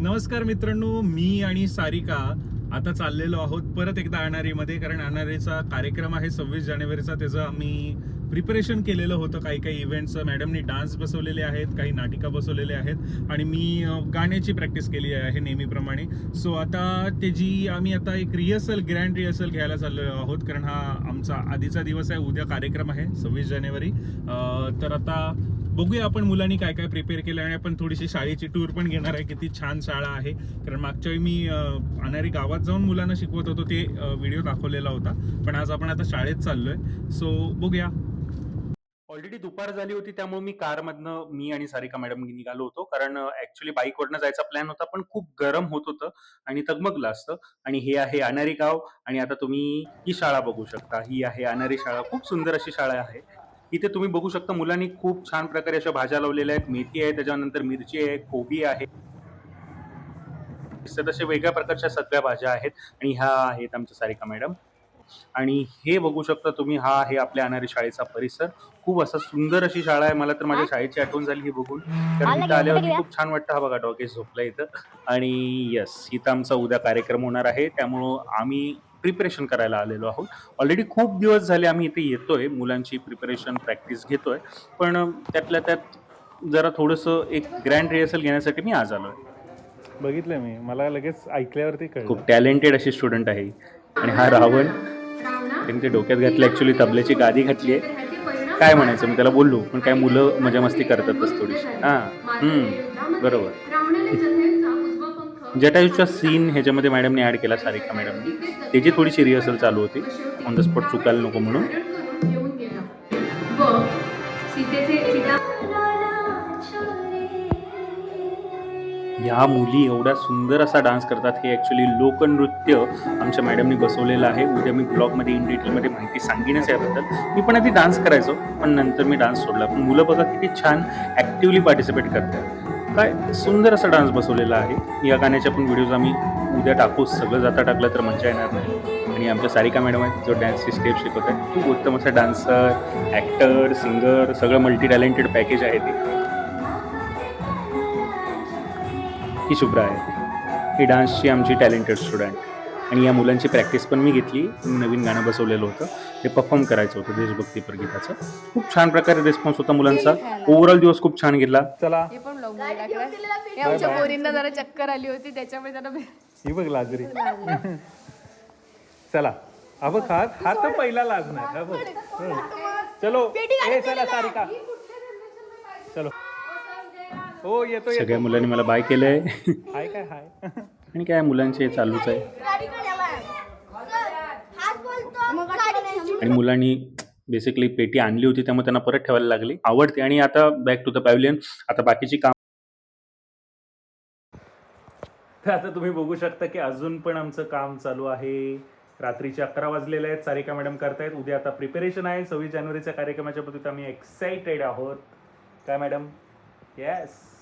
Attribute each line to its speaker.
Speaker 1: नमस्कार मित्रांनो मी आणि सारिका आता चाललेलो आहोत परत एकदा अनारीमध्ये कारण अनारीचा कार्यक्रम आहे सव्वीस जानेवारीचा. त्याचं आम्ही प्रिपरेशन केलेलं होतं. काही काही इव्हेंटचं मॅडमनी डान्स बसवलेले आहेत काही नाटिका बसवलेले आहेत आणि मी गाण्याची प्रॅक्टिस केली आहे नेहमीप्रमाणे. सो आता त्याची आम्ही आता एक रिहर्सल ग्रँड रिहर्सल घ्यायला चाललेलो आहोत कारण हा आमचा आधीचा दिवस आहे. उद्या कार्यक्रम आहे सव्वीस जानेवारी. तर आता बघूया आपण मुलांनी काय काय प्रिपेअर केलं आणि आपण थोडीशी शाळेची टूर पण घेणार आहे. किती छान शाळा आहे. कारण मागच्या वेळी मी अनारी गावात जाऊन मुलांना शिकवत होतो ते व्हिडिओ दाखवलेला होता. पण आज आपण आता शाळेत चाललोय. सो बघूया. ऑलरेडी दुपार झाली होती त्यामुळे मी कारमधनं मी आणि सारिका मॅडम निघालो होतो. कारण ऍक्च्युली बाईकवरनं जायचा प्लॅन होता पण खूप गरम होत होतं आणि तगमगलं असतं. आणि हे आहे अनारी गाव. आणि आता तुम्ही ही शाळा बघू शकता. ही आहे अनारी शाळा. खूप सुंदर अशी शाळा आहे. इथे तुम्ही बघू शकता मुलांनी खूप छान प्रकारे अशा भाज्या लावलेल्या आहेत. मेथी आहे त्याच्यानंतर मिरची आहे कोबी आहे. तसे वेगळ्या प्रकारच्या सगळ्या भाज्या आहेत आणि ह्या आहेत आमच्या सारिका मॅडम. आणि हे बघू शकता तुम्ही हा आहे आपल्या अनारी शाळेचा परिसर. खूप असा सुंदर अशी शाळा आहे. मला तर माझ्या शाळेची आठवण झाली ही बघून. कारण इथं आल्यावरती खूप छान वाटतं. हा बघा डॉगेश झोपला इथं. आणि यस इथं आमचा उद्या कार्यक्रम होणार आहे. त्यामुळं आम्ही प्रिपरेशन करायला आलेलो आहोत. ऑलरेडी खूप दिवस झाले आम्ही इथे येतोय मुलांची प्रिपरेशन प्रॅक्टिस घेतोय. पण त्यातल्या त्यात जरा थोडंसं एक ग्रँड रिहर्सल घेण्यासाठी मी आज आलोय.
Speaker 2: बघितलं मी. मला लगेच ऐकल्यावरती कळलं.
Speaker 1: खूप टॅलेंटेड अशी स्टुडंट आहे आणि हा रावण त्यांनी ते डोक्यात घातलं. ऍक्च्युली तबल्याची गादी घातली आहे. काय म्हणायचं? मी त्याला बोललो पण काय मुलं मजा मस्ती करतातच थोडीशी. हां. हम्म, बरोबर. जटायूचा सीन ह्याच्यामध्ये मॅडमने ऍड केला सारिका मॅडमनी त्याची थोडीशी रिहर्सल चालू होती. ऑन द स्पॉट चुकायला नको म्हणून. ह्या मुली एवढा सुंदर असा डान्स करतात हे ॲक्च्युली लोकनृत्य आमच्या मॅडमनी बसवलेलं आहे. उद्या मी ब्लॉगमध्ये इन डिटेलमध्ये माहिती सांगेनच याबद्दल. मी पण आधी डान्स करायचो पण नंतर मी डान्स सोडला. पण मुलं बघा किती छान ॲक्टिवली पार्टिसिपेट करतात. काय सुंदर असा डान्स बसवलेला आहे. या गाण्याच्या पण व्हिडिओज आम्ही उद्या टाकू. सगळं जाता टाकलं तर मजा येणार नाही. आणि आमच्या सारिका मॅडम आहेत जो डान्सची स्टेप शिकवत आहे खूप उत्तम असा डान्सर ॲक्टर सिंगर सगळं मल्टी टॅलेंटेड पॅकेज आहे ते. ही शुभ्रा आहे. ही डान्सची आमची टॅलेंटेड स्टुडंट आणि या मुलांची प्रॅक्टिस पण मी घेतली. नवीन गाणं बसवलेलं होतं. ते परफॉर्म करायचं होतं देशभक्तीपर गीताचं खूप छान प्रकारे रिस्पॉन्स होता मुलांचा. ओव्हरऑल दिवस खूप छान गेला.
Speaker 2: चला.
Speaker 3: हे पण ब्लॉगमध्ये टाकलं हे आमच्या पोरींना जरा चक्कर आली होती. त्याच्यामुळे
Speaker 2: ही बघ लाजरी. चला. बघ हा हा तर पहिला लाजणार. हा बघ. चलो. ए चला सारिका. चलो. हो येतो
Speaker 1: सगळ्या मुलांनी मला बाय केलंय.
Speaker 2: हाय काय हाय.
Speaker 1: आणि काय मुलांचे चालूच आहे. आणि मुलांनी बेसिकली पेटी आणली होती त्यामुळे त्यांना परत ठेवायला लागली. आवडते. आणि आता बॅक टू द पॅव्हलियन आता बाकीची काम तर आता तुम्ही बघू शकता की अजून पण आमचं काम चालू आहे. रात्रीचे अकरा वाजलेले आहेत. सारिका मॅडम करतायत. उद्या आता प्रिपरेशन आहे. सव्वीस जानेवारीच्या कार्यक्रमाच्या बाबतीत आम्ही एक्साइटेड आहोत. काय मॅडम? येस